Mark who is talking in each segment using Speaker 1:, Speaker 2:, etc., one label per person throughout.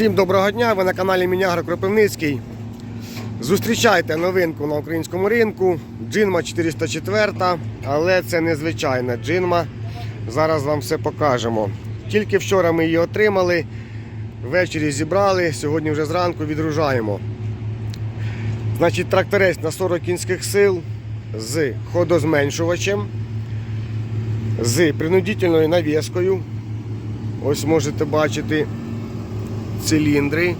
Speaker 1: Всім доброго дня! Ви на каналі Мінягро Кропивницький. Зустрічайте новинку на українському ринку. Джинма 404, але це не звичайна джинма. Зараз вам все покажемо. Тільки вчора ми її отримали, ввечері зібрали, сьогодні вже зранку відгружаємо. Значить, тракторець на 40 кінських сил з ходозменшувачем, з принудительною навіскою. Ось можете бачити циліндри.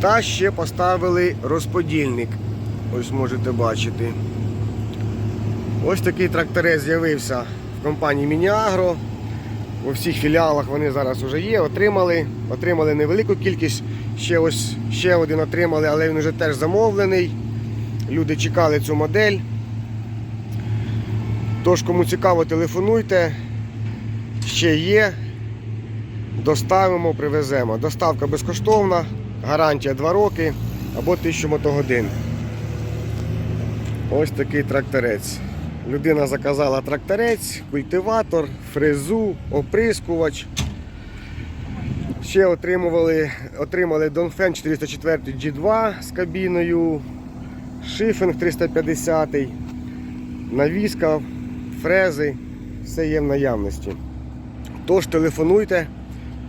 Speaker 1: Та ще поставили розподільник. Ось можете бачити. Ось такий тракторець з'явився в компанії Мініагро. У всіх філіалах вони зараз вже є, отримали. Отримали невелику кількість. Ще ось ще один отримали, але він вже теж замовлений. Люди чекали цю модель. Тож, кому цікаво, телефонуйте. Ще є. Доставимо, привеземо. Доставка безкоштовна, гарантія 2 роки або 1000 мотогодин. Ось такий тракторець. Людина заказала тракторець, культиватор, фрезу, оприскувач. Ще отримували, отримали Донфен 404 G2 з кабіною, шифінг 350, навіска, фрези, все є в наявності. Тож телефонуйте.